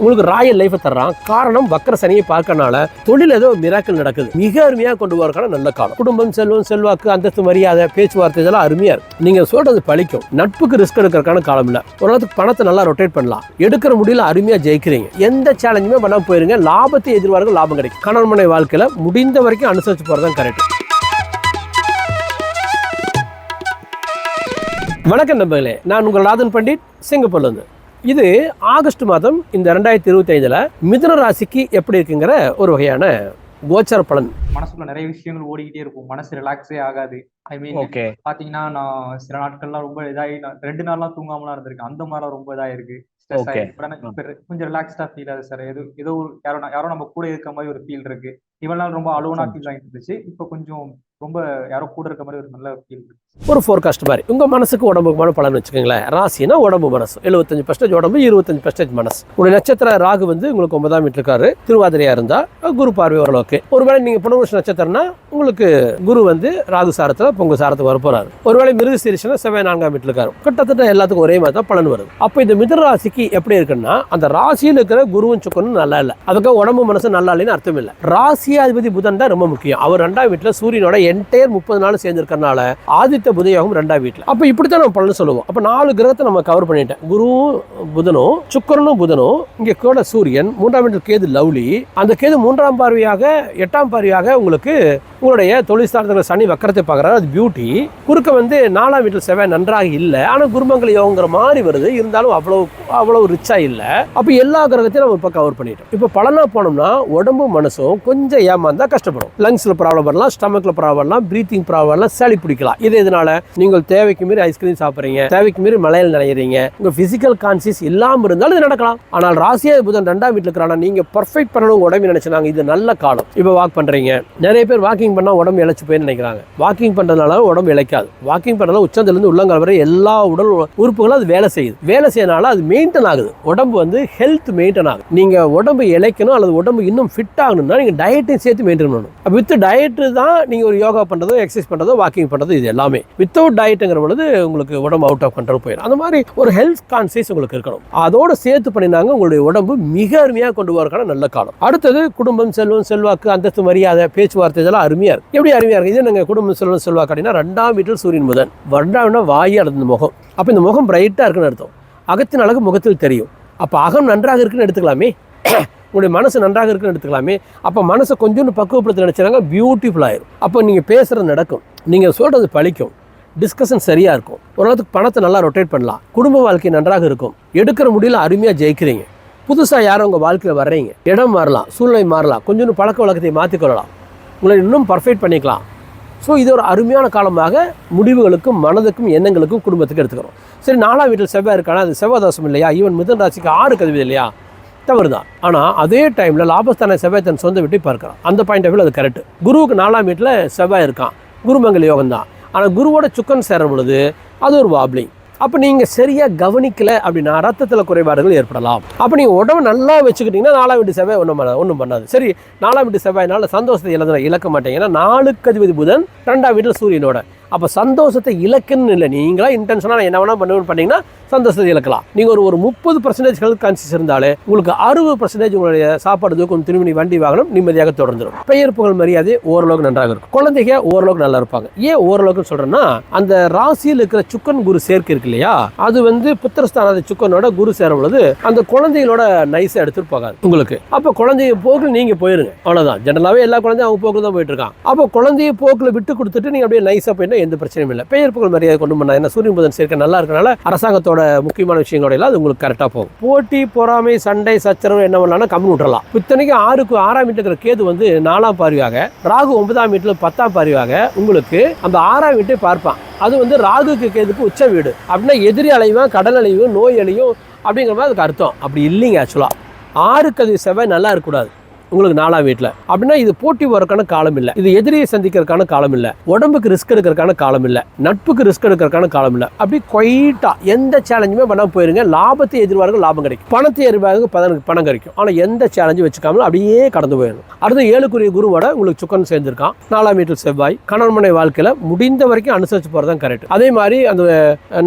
உங்களுக்கு ராயல் லைஃபை தர்றான். காரணம் வக்கர சனியை பார்க்கறனால தொழில் ஏதோ மிராக்கள் நடக்குது. மிக அருமையாக கொண்டு போறதுக்கான நல்ல காலம். குடும்பம் செல்வம் செல்வாக்கு அந்தஸ்து மரியாதை பேச்சுவார்த்தை இதெல்லாம் அருமையா இருக்கு நீங்க சொல்றது பழிக்கும். நட்புக்கு ரிஸ்க் எடுக்கிறதுக்கான காலம் இல்ல. ஓரளவுக்கு பணத்தை நல்லா ரொட்டேட் பண்ணலாம். எடுக்கிற முடியல அருமையா ஜெயிக்கிறீங்க. எந்த சேலஞ்சுமே பண்ண போயிருங்க. லாபத்தை எதிர்பார்க்க லாபம் கிடைக்கும். கணவன் மனை வாழ்க்கையில முடிந்த வரைக்கும் அனுசரிச்சு போறதான் கரெக்ட் வணக்கம் நண்பர்களே. நான் உங்கள் ராதன் பண்டிட் சிங்கப்பூர்லேருந்து இது ஆகஸ்ட் மாதம் இந்த ரெண்டாயிரத்தி இருபத்தி ஐந்துல மிதுன ராசிக்கு எப்படி இருக்குங்கிற ஒரு வகையான கோச்சர பலன். மனசுக்குள்ள நிறைய விஷயங்கள் ஓடிக்கிட்டே இருக்கும். மனசு ரிலாக்ஸே ஆகாது. ஐ மீன் ஓகே பாத்தீங்கன்னா நான் சில நாட்கள்லாம் ரொம்ப இதாகி நான் ரெண்டு நாள்லாம் தூங்காமலாம் இருந்திருக்கேன். அந்த மாதிரிலாம் ரொம்ப இதாயிருக்கு கொஞ்சம் ரிலாக்ஸ்டா ஃபீல் ஆகுது சார் ஏதோ ஏதோ ஒரு யாரோ யாரோ நம்ம கூட இருக்க மாதிரி ஒரு ஃபீல் இருக்கு. இவ்வளவு நாள் ரொம்ப அலோனா ஃபீல் ஆகிட்டு இருந்துச்சு. இப்போ கொஞ்சம் ரொம்ப யாரோ கூட இருக்க மாதிரி ஒரு நல்ல ஃபீல் ஒரு ஃபோர்காஸ்ட் மாதிரி. உங்க மனசுக்கு உடம்புக்குமான பலன் வச்சுக்கோங்களேன். ராசினா உடம்பு மனசு. எழுபத்தஞ்சு பர்சன்டேஜ் உடம்பு இருபத்தஞ்சு பர்சன்டேஜ் மனசு. உங்களுடைய நட்சத்திர ராகு வந்து உங்களுக்கு ஒன்பதாம் வீட்டில் இருக்காரு. திருவாதிரையா இருந்தா குரு பார்வை ஓரளவுக்கு. ஒருவேளை நீங்க புனர்வச நட்சத்திரம்னா உங்களுக்கு குரு வந்து ராகு சாரத்துல பொங்கு சாரத்துக்கு வரப்போறாரு ஒருவேளை மிருக சீரிஷனா செவ்வாய் நான்காம் வீட்டில் இருக்காரு. கிட்டத்தட்ட எல்லாத்துக்கும் ஒரே மாதிரி தான் பலன் வருது. அப்போ இந்த மிதுன ராசிக்கு எப்படி இருக்குன்னா அந்த ராசியில் இருக்கிற குருவும் சுக்கனும் நல்லா இல்லை. அதுக்காக உடம்பு மனசு நல்லா இல்லைன்னு அர்த்தம் இல்லை. ராசியாதிபதி புதன் தான் ரொம்ப முக்கியம். அவர் ரெண்டாம் வீட்டில் சூரியனோட என்டையர் முப்பது நாள் சேர்ந்திருக்கறனால ஆதித்த புதயோகம் ரெண்டாம் வீட்டில் அப்போ இப்படித்தான் நம்ம பலன் சொல்லுவோம். அப்போ நாலு கிரகத்தை நம்ம கவர் பண்ணிட்டேன். குருவும் புதனும் சுக்கரனும் புதனும் இங்கே கூட சூரியன் மூன்றாம் வீட்டில் கேது லவ்லி. அந்த கேது மூன்றாம் பார்வையாக எட்டாம் பார்வையாக உங்களுக்கு உங்களுடைய தொழில் சனி வக்கரத்தை பார்க்குறாரு. அது பியூட்டி குறுக்க வந்து நாலாம் வீட்டில் செவ்வாய் நன்றாக இல்லை. ஆனால் குருமங்கல யோகங்கிற மாதிரி வருது. இருந்தாலும் அவ்வளோ அவ்வளோ ரிச்சாக இல்லை. அப்போ எல்லா கிரகத்தையும் நம்ம இப்போ கவர் பண்ணிட்டோம். இப்போ பலனாக போனோம்னா உடம்பும் மனசும் கொஞ்சம் ஏமாந்தா கஷ்டப்படும் லங்ஸில் ப்ராப்ளம் வரலாம் ஸ்டமக்கில் ப்ராப்ளம் ப்ராப்ளம்லாம் ப்ரீத்திங் ப்ராப்ளம்லாம் சளி பிடிக்கலாம். இது இதனால நீங்கள் தேவைக்கு மீறி ஐஸ்கிரீம் சாப்பிட்றீங்க தேவைக்கு மீறி மலையில் நினைக்கிறீங்க உங்கள் ஃபிசிக்கல் கான்சியஸ் இல்லாமல் இருந்தாலும் இது நடக்கலாம். ஆனால் ராசியா புதன் ரெண்டாம் வீட்டில் இருக்கிறானா நீங்கள் பர்ஃபெக்ட் பண்ணணும் உங்கள் உடம்பு நினைச்சாங்க இது நல்ல காலம். இப்போ வாக் பண்ணுறீங்க நிறைய பேர் வாக்கிங் பண்ணால் உடம்பு இழைச்சி போய் நினைக்கிறாங்க. வாக்கிங் பண்ணுறதுனால உடம்பு இழைக்காது. வாக்கிங் பண்ணுறதுல உச்சந்திலிருந்து உள்ளங்கால் வரை எல்லா உடல் உறுப்புகளும் அது வேலை செய்யுது. வேலை செய்யறனால அது மெயின்டைன் ஆகுது. உடம்பு வந்து ஹெல்த் மெயின்டைன் ஆகுது. நீங்கள் உடம்பு இழைக்கணும் அல்லது உடம்பு இன்னும் ஃபிட் ஆகணும்னா நீங்கள் டயட்டையும் சேர்த்து மெயின்டைன் பண்ணணும். வித் டயட்டு தான் நீங்கள் ஒரு யோகா யோகா பண்ணுறதோ எக்ஸசைஸ் பண்ணுறதோ வாக்கிங் பண்ணுறது இது எல்லாமே. வித்தவுட் டயட்டுங்கிற பொழுது உங்களுக்கு உடம்பு அவுட் ஆஃப் கண்ட்ரோல் போயிடும். அந்த மாதிரி ஒரு ஹெல்த் கான்சியஸ் உங்களுக்கு இருக்கணும். அதோட சேர்த்து பண்ணினாங்க உங்களுடைய உடம்பு மிக அருமையாக கொண்டு போகிறக்கான நல்ல காலம். அடுத்தது குடும்பம் செல்வம் செல்வாக்கு அந்தஸ்து மரியாதை பேச்சுவார்த்தை இதெல்லாம் அருமையாக இருக்குது எப்படி அருமையாக இருக்குது இது நாங்கள் குடும்பம் செல்வம் செல்வாக்கு அப்படின்னா ரெண்டாம் வீட்டில் சூரியன் முதன் ரெண்டாம்னா வாயாக அல்லது முகம். அப்போ இந்த முகம் பிரைட்டாக இருக்குன்னு அர்த்தம். அகத்தின் அழகு முகத்தில் தெரியும். அப்போ அகம் நன்றாக இருக்குன்னு எடுத்துக்கலாமே. உங்களுடைய மனசு நன்றாக இருக்குன்னு எடுத்துக்கலாமே. அப்போ மனசை கொஞ்சோண்டு பக்குவப்படுத்த நினச்சாங்க பியூட்டிஃபுல் ஆயிரும். அப்போ நீங்கள் பேசுகிறது நடக்கும். நீங்கள் சொல்கிறது பழிக்கும். டிஸ்கஷன் சரியாக இருக்கும். ஓரளவுக்கு பணத்தை நல்லா ரொட்டேட் பண்ணலாம். குடும்ப வாழ்க்கை நன்றாக இருக்கும். எடுக்கிற முடியல அருமையாக ஜெயிக்கிறீங்க. புதுசாக யாரும் உங்கள் வாழ்க்கையில் வர்றீங்க. இடம் மாறலாம் சூழ்நிலை மாறலாம். கொஞ்சம் பழக்க வழக்கத்தை மாற்றிக்கொள்ளலாம் உங்களை இன்னும் பர்ஃபெக்ட் பண்ணிக்கலாம். ஸோ இது ஒரு அருமையான காலமாக முடிவுகளுக்கும் மனதுக்கும் எண்ணங்களுக்கும் குடும்பத்துக்கு எடுத்துக்கிறோம். சரி நாலாம் வீட்டில் செவ்வாய் இருக்கானா? அது செவ்வாய் தோஷம் இல்லையா? ஈவன் மிதன் ராசிக்கு ஆறு கதவு இல்லையா? தவறு தான் ஆனால் அதே டைமில் லாபஸ்தான செவ்வாய் தன் சொந்த வீட்டை பார்க்கலாம் அந்த பாயிண்ட் ஆஃப் வியூ அது கரெக்ட் குருவுக்கு நாலாம் வீட்டில் செவ்வாய் இருக்கான். குருமங்கல யோகம் தான் ஆனால் குருவோட சுக்கன் சேரும் பொழுது அது ஒரு வாப்லிங் அப்போ நீங்கள் சரியாக கவனிக்கலை அப்படின்னா ரத்தத்தில் குறைபாடுகள் ஏற்படலாம். அப்போ நீங்கள் உடம்பு நல்லா வச்சுக்கிட்டிங்கன்னா நாலாம் வீட்டு செவ்வாய் ஒன்றும் பண்ண ஒன்றும் பண்ணாது. சரி நாலாம் வீட்டு செவ்வாய்னால சந்தோஷத்தை இழந்த இழக்க மாட்டீங்க ஏன்னா நாலுக்கு அதிபதி புதன் ரெண்டாம் வீட்டில் சூரியனோட. அப்போ சந்தோஷத்தை இலக்குன்னு இல்லை. நீங்களா இன்டென்ஷனாக என்ன வேணால் பண்ணுவேன்னு பண்ணிங்கன்னா சந்தோஷத்தை இழக்கலாம். நீங்கள் ஒரு ஒரு முப்பது பர்சன்டேஜ் ஹெல்த் கான்சியஸ் இருந்தாலே உங்களுக்கு அறுபது பர்சன்டேஜ் உங்களுடைய சாப்பாடு தூக்கம் திரும்பி வண்டி வாகனம் நிம்மதியாக தொடர்ந்துடும் பெயர் புகழ் மரியாதை ஓரளவுக்கு நன்றாக இருக்கும். குழந்தைங்க ஓரளவுக்கு நல்லா இருப்பாங்க. ஏன் ஓரளவுக்கு சொல்கிறேன்னா அந்த ராசியில் இருக்கிற சுக்கன் குரு சேர்க்கை இருக்கு இல்லையா? அது வந்து புத்திரஸ்தானாத சுக்கனோட குரு சேரும் பொழுது அந்த குழந்தைகளோட நைஸை எடுத்துட்டு போகாது உங்களுக்கு. அப்போ குழந்தைய போக்கில் நீங்கள் போயிருங்க. அவ்வளோதான் ஜென்ரலாகவே எல்லா குழந்தையும் அவங்க போக்கில் தான் போயிட்டு இருக்கான். அப்போ குழந்தைய போக்கில் விட்டு கொடுத்துட்டு நீங்கள் அப்படியே நைஸாக போயிட்டா எந்த பிரச்சனையும் இல்லை. பெயர் புகழ் மரியாதை கொண்டு பண்ணா ஏன்னா சூரியன் புதன் சேர்க்கை நல்லா இருக்கனால அரசாங்கத்தோட முக்கியமான விஷயங்களோட எல்லாம் அது உங்களுக்கு கரெக்டாக போகும். போட்டி பொறாமை சண்டை சச்சரவு என்ன பண்ணலாம்னா கம்மி விட்டுறலாம். இத்தனைக்கு ஆறுக்கு ஆறாம் வீட்டில் இருக்கிற கேது வந்து நாலாம் பார்வையாக ராகு ஒன்பதாம் வீட்டில் பத்தாம் பார்வையாக உங்களுக்கு அந்த ஆறாம் வீட்டை பார்ப்பான். அது வந்து ராகுக்கு கேதுக்கு உச்ச வீடு. அப்படின்னா எதிரி அலைவன் கடல் அலையும் நோய் அலையும் அப்படிங்கிற மாதிரி அதுக்கு அர்த்தம். அப்படி இல்லைங்க ஆக்சுவலாக ஆறுக்கு அது செவ்வாய் நல்லா இருக்கக்கூடாது. உங்களுக்கு நாலாம் வீட்டில். அப்படின்னா இது போட்டி போறதுக்கான காலம் இல்லை. இது எதிரியை சந்திக்கிறதுக்கான காலம் இல்லை. உடம்புக்கு ரிஸ்க் எடுக்கிறதுக்கான காலம் இல்லை. நட்புக்கு ரிஸ்க் எடுக்கிறதுக்கான காலம் இல்லை. அப்படி கொயிட்டாக எந்த சேலஞ்சுமே பண்ணால் போயிருங்க. லாபத்தை எதிர்பார்க்க லாபம் கிடைக்கும். பணத்தை எதிர்பார்க்க பணம் பணம் கிடைக்கும். ஆனால் எந்த சேலஞ்சும் வச்சுக்காமல் அப்படியே கடந்து போயிடணும். அடுத்து ஏழுக்குரிய குருவோட உங்களுக்கு சுக்கன் சேர்ந்திருக்கான். நாலாம் வீட்டில் செவ்வாய். கணவன்மனை வாழ்க்கையில் முடிந்த வரைக்கும் அனுசரிச்சு போகிறது தான் கரெக்ட் அதே மாதிரி அந்த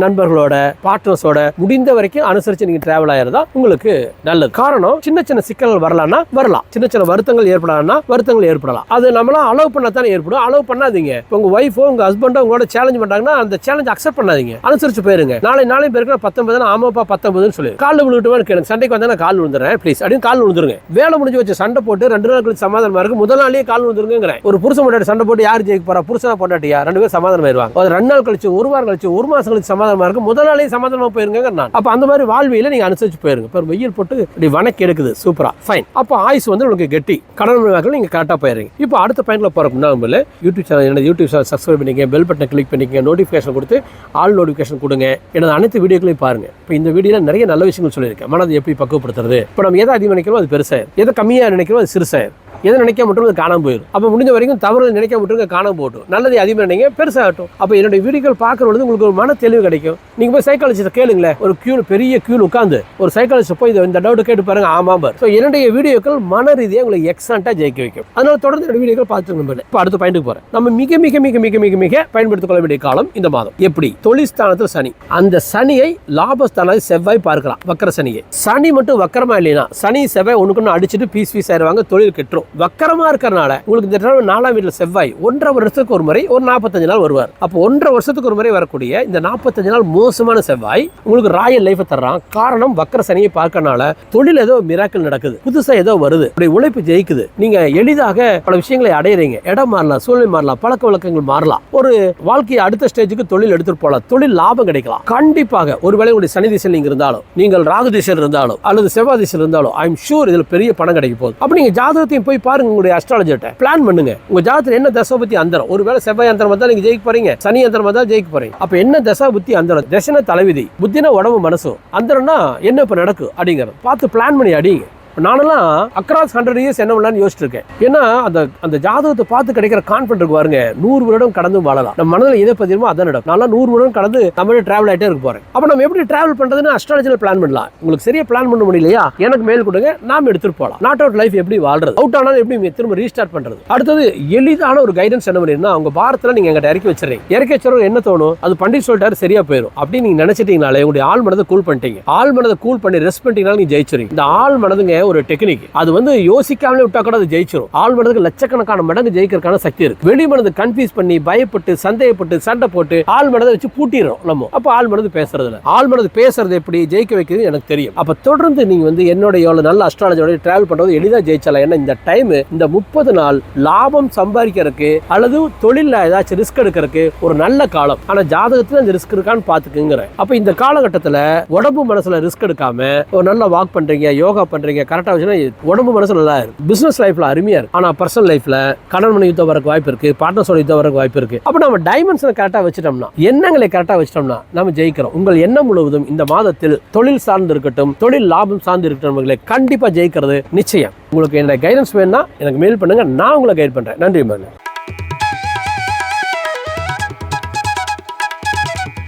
நண்பர்களோட பார்ட்னர்ஸோட முடிந்த வரைக்கும் அனுசரிச்சு நீங்கள் டிராவல் ஆகிறதா உங்களுக்கு நல்லது. காரணம் சின்ன சின்ன சிக்கல்கள் வரலாம்னா வரலாம். சின்ன சின்ன வருத்தங்கள் ஏற்படலாம்னா வருத்தங்கள் ஏற்படலாம். அது நம்மளாம் அலோவ் பண்ணாதானே ஏற்படும். அலோவ் பண்ணாதீங்க. இப்போ உங்க ஒய்ஃபோ உங்க ஹஸ்பண்டோ உங்களோட சேலஞ்ச் பண்றாங்கன்னா அந்த சேலஞ்ச் அக்செப்ட் பண்ணாதீங்க. அனுசரிச்சு போயிருங்க. நாளை நாளை பேருக்கு பத்தொன்பது ஆமாப்பா பத்தொன்பதுன்னு சொல்லி. கால் விழுட்டுவான்னு எனக்கு சண்டைக்கு வந்தா நான் கால் விழுந்துறேன் ப்ளீஸ் அப்படின்னு கால் விழுந்துருங்க. வேலை முடிஞ்சு வச்சு சண்டை போட்டு ரெண்டு நாள் கழிச்சு சமாதானமா இருக்கு. முதல் நாளே கால் விழுந்துருங்கிறேன் ஒரு புருஷன் பொண்டாட்டி சண்டை போட்டு யார் ஜெயிக்க போறா? புருஷனா போட்டாட்டியா ரெண்டு பேரும் சமாதானம் ஆயிருவாங்க ஒரு ரெண்டு நாள் கழிச்சு ஒரு வாரம் கழிச்சு ஒரு மாசம் கழிச்சு சமாதானமா இருக்கு. முதல் நாளே சமாதானமா போயிருங்க நான். அப்ப அந்த மாதிரி வாழ்வியல நீங்க அனுசரிச்சு போயிருங்க. இப்போ வெயில் போட்டு இப்படி வணக்கி எடுக்குது. சூப்பரா. ஃபைன் அப்போ ஆயுஸ் வந்து உங்களுக்கு கெட்டி கடன் வாக்கில் நீங்கள் கரெக்டாக போயிருங்க இப்போ அடுத்த பாயிண்ட்ல போகிற முன்னாடி யூடியூப் சேனல் என்ன யூடியூப் சேனல் சப்ஸ்கிரைப் பண்ணிக்க பெல் பட்டனை கிளிக் பண்ணிக்கங்க நோட்டிஃபிகேஷன் கொடுத்து ஆல் நோட்டிஃபிகேஷன் கொடுங்க. எனது அனைத்து வீடியோக்களையும் பாருங்க. இப்போ இந்த வீடியோவில் நிறைய நல்ல விஷயங்கள் சொல்லியிருக்கேன். மனதை எப்படி பக்குவப்படுத்துறது? இப்போ நம்ம எதை அதிகம் நினைக்கிறோம் அது பெருசாயிரும். எதை கம்மியாக நினைக்கிறோம் அது சிறுசாயிரும். எதை நினைக்க மட்டும் அது காணாம போயிடும் அப்போ முடிஞ்ச வரைக்கும் தவறு நினைக்க மட்டும் காணாமல் போட்டும் நல்லது அதிகமாக நினைங்க பெருசாகட்டும். அப்போ என்னுடைய வீடியோக்கள் பார்க்குற பொழுது உங்களுக்கு ஒரு மன தெளிவு கிடைக்கும். நீங்கள் போய் சைக்காலஜிஸ்ட்டை கேளுங்களேன். ஒரு க்யூ பெரிய க்யூ உட்காந்து ஒரு சைக்காலஜிஸ்ட் போய் இதை இந்த டவுட் கேட்டு பாருங்க ஆமாம் பார். ஸோ என்னுடைய வீடியோக்கள் மன ரீதியாக உங்களுக்கு எக்ஸலண்ட்டாக ஜெயிக்க வைக்கும். அதனால் தொடர்ந்து என்னுடைய வீடியோக்கள் பார்த்துருங்க இப்போ அடுத்த பாயிண்ட்டுக்கு போகிறேன் நம்ம மிக மிக மிக மிக மிக மிக பயன்படுத்திக் கொள்ள வேண்டிய காலம் இந்த மாதம். எப்படி? தொழில்ஸ்தானத்தில் சனி. அந்த சனியை லாபஸ்தானத்தில் செவ்வாய் பார்க்கலாம் வக்கர சனியை. சனி மட்டும் வக்கரமா இல்லைனா சனி செவ்வாய் ஒண்ணுக்குன்னு அடிச்சுட்டு பீஸ் பீஸ் ஆயிடுவாங்க தொழில் கெட்டுரும். வக்கரமாக இருக்கிறனால உங்களுக்கு இந்த தடவை நாலாம் வீட்டில் செவ்வாய் ஒன்றரை வருஷத்துக்கு ஒரு முறை ஒரு நாற்பத்தஞ்சு நாள் வருவார். அப்போ ஒன்றரை வருஷத்துக்கு ஒரு முறை வரக்கூடிய இந்த நாற்பத்தஞ்சு நாள் மோசமான செவ்வாய் உங்களுக்கு ராயல் லைஃபை தர்றான். காரணம் வக்கர சனியை பார்க்கறனால தொழில் ஏதோ மிராக்கள் நடக்குது. புதுசாக ஏதோ வருது. அப்படி உழைப்பு ஜெயிக்குது. நீங்கள் எளிதாக பல விஷயங்களை அடையிறீங்க. இடம் மாறலாம் சூழ்நிலை மாறலாம் பழக்க வழக்கங்கள் மாறலாம். ஒரு வாழ்க்கையை அடுத்த ஸ்டேஜுக்கு தொழில் எடுத்துட்டு போகலாம். தொழில் லாபம் கிடைக்கலாம். கண்டிப்பாக ஒருவேளை உங்களுடைய சனி திசையில் நீங்கள் இருந்தாலும் நீங்கள் ராகு திசையில் இருந்தாலும் அல்லது செவ்வாய் திசையில் இருந்தாலும் ஐ எம் ஷூர் இதில் பெரிய பணம் கிடைக்க போகுது. அப்போ நீங்கள் ஜாதகத்தையும் போய் பாருங்க உங்களுடைய அஸ்ட்ராலஜர்ட்ட பிளான் பண்ணுங்க. உங்க ஜாதகத்தில் என்ன தசை பத்தி அந்தரம்? ஒருவேளை செவ்வாய் அந்தரம் வந்தால் நீங்க ஜெயிக்க போறீங்க. சனி அந்தரம் வந்தால் ஜெயிக்க போறீங்க. அப்ப என்ன தசா புத்தி அந்தரம்? தசன தலைவிதி. புத்தினா உடம்பு மனசும். அந்தரம்னா என்ன இப்ப நடக்கும் அப்படிங்கிறது. பார்த்து பிளான் பண்ணி அடிங்க. நானெல்லாம் அக்ராஸ் ஹண்ட்ரட் இயர்ஸ் என்ன பண்ணலாம்னு யோசிச்சிருக்கேன். ஏன்னா அந்த அந்த ஜாதகத்தை பார்த்து கிடைக்கிற கான்ஃபிடன்ட் இருக்கு பாருங்க. நூறு வருடம் கடந்து வாழலாம். நம்ம மனதில் எதை பதியுமோ அதான் நடக்கும். நல்லா நூறு வருடம் கடந்து தமிழ் டிராவல் ஆகிட்டே இருக்க போறேன். அப்போ நம்ம எப்படி டிராவல் பண்ணுறதுன்னு அஸ்ட்ராலஜியில் பிளான் பண்ணலாம். உங்களுக்கு சரியா பிளான் பண்ண முடியலையா? எனக்கு மேல் கொடுங்க. நாம எடுத்துட்டு போகலாம். நாட் அவுட் லைஃப் எப்படி வாழ்றது? அவுட் ஆனாலும் எப்படி திரும்ப ரீஸ்டார்ட் பண்றது? அடுத்தது எளிதான ஒரு கைடன்ஸ் என்ன பண்ணிருந்தா உங்க பாரத்தில் நீங்க எங்கிட்ட இறக்கி வச்சிருக்கீங்க இறக்கி வச்சவங்க என்ன தோணும்? அது பண்டிட் சொல்லிட்டாரு சரியா போயிடும் அப்படின்னு நீங்க நினச்சிட்டீங்கனாலே உங்களுடைய ஆள் மனதை கூல் பண்ணிட்டீங்க. ஆள் மனதை கூல் பண்ணி ரெஸ்ட் பண்ணிட்டீங்கன்னா நீங்க ஜெயிச்சிருங்க இந்த ஆள் மனதுங்க ஒரு டெக்னிக் அது வந்து யோசிக்காமலே விட்டா கூட அது ஜெயிச்சிடும் ஆள் மனதுக்கு லட்சக்கணக்கான மடங்கு ஜெயிக்கிறதுக்கான சக்தி இருக்கு. வெளி மனது கன்ஃபியூஸ் பண்ணி பயப்பட்டு சந்தேகப்பட்டு சண்டை போட்டு ஆள் மனதை வச்சு பூட்டிடுறோம் நம்ம. அப்ப ஆள் மனது பேசுறது ஆள் மனது பேசுறது எப்படி ஜெயிக்க வைக்கிறது எனக்கு தெரியும். அப்ப தொடர்ந்து நீங்க வந்து என்னோட எவ்வளவு நல்ல அஸ்ட்ராலஜியோட டிராவல் பண்றது எளிதா ஜெயிச்சலாம். ஏன்னா இந்த டைம் இந்த முப்பது நாள் லாபம் சம்பாதிக்கிறதுக்கு அல்லது தொழில ஏதாச்சும் ரிஸ்க் எடுக்கிறதுக்கு ஒரு நல்ல காலம். ஆனா ஜாதகத்துல அந்த ரிஸ்க் இருக்கான்னு பாத்துக்குங்கிறேன் அப்ப இந்த காலகட்டத்துல உடம்பு மனசுல ரிஸ்க் எடுக்காம ஒரு நல்ல வாக் பண்றீங்க யோகா பண்றீங்க கரெக்டாக வச்சுன்னா உடம்பு மனசு நல்லா இருக்கு பிஸ்னஸ் லைஃப்ல அருமையா இருக்கும். ஆனால் பர்சனல் லைஃப்ல கடன் மணி யுத்தம் வரக்கு வாய்ப்பு இருக்கு. பார்ட்னர்ஸோட யுத்தம் வரக்கு வாய்ப்பு இருக்கு. அப்போ நம்ம டைமென்ஷனை கரெக்டாக வச்சுட்டோம்னா எண்ணங்களை கரெக்டாக வச்சிட்டோம்னா நம்ம ஜெயிக்கிறோம். உங்கள் எண்ணம் முழுவதும் இந்த மாதத்தில் தொழில் சார்ந்து இருக்கட்டும் தொழில் லாபம் சார்ந்து இருக்கட்டும் கண்டிப்பாக ஜெயிக்கிறது நிச்சயம். உங்களுக்கு என்னோட கைடன்ஸ் வேணும்னா எனக்கு மெயில் பண்ணுங்க. நான் உங்களை கைட் பண்ணுறேன் நன்றி மகன்.